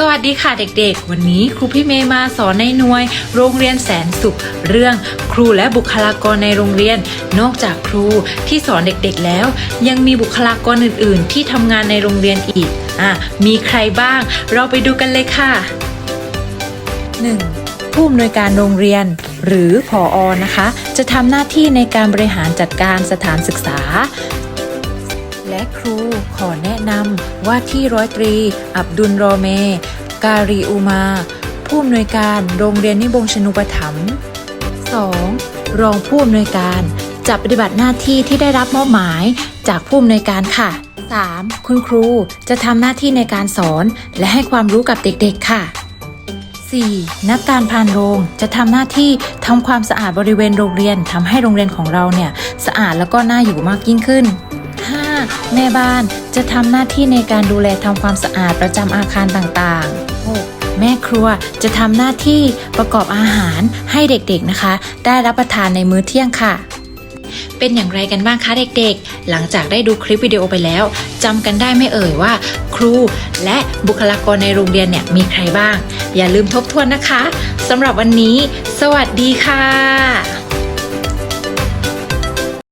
สวัสดีค่ะเด็กๆ วันนี้ครูพี่เมย์มาสอนในหน่วย โรงเรียนแสนสุข เรื่องครูและบุคลากรในโรงเรียน นอกจากครูที่สอนเด็กๆแล้ว ยังมีบุคลากรอื่นๆ ที่ทำงานในโรงเรียนอีกอะมีใครบ้าง เราไปดูกันเลยค่ะ 1. ผู้อำนวยการโรงเรียนหรือผออนะคะ จะทำหน้าที่ในการบริหารจัดการสถานศึกษา และครูขอแนะนำว่าที่ร้อยตรี อับดุลรอเม การีอูมา ผู้อำนวยการโรงเรียนนิบงชนุปถัมภ์ 2. รองผู้อำนวยการจะปฏิบัติหน้าที่ที่ได้รับมอบหมายจากผู้อำนวยการค่ะ 3. คุณครูจะทำหน้าที่ในการสอนและให้ความรู้กับเด็กๆค่ะ 4. นักการพานโรงจะทำหน้าที่ทำความสะอาดบริเวณโรงเรียนทำให้โรงเรียนของเราเนี่ยสะอาดแล้วก็น่าอยู่มากยิ่งขึ้น แม่บ้านจะทำหน้าที่ในการดูแลทำความสะอาดประจำอาคารต่างๆแม่ครัวจะทำหน้าที่ประกอบอาหารให้เด็กๆนะคะ ได้รับประทานในมื้อเที่ยงค่ะ เป็นอย่างไรกันบ้างคะเด็กๆ หลังจากได้ดูคลิปวิดีโอไปแล้วจำกันได้ไม่เอ่ยว่า ครูและบุคลากรในโรงเรียนเนี่ยมีใครบ้าง อย่าลืมทบทวนนะคะสำหรับวันนี้ สวัสดีค่ะ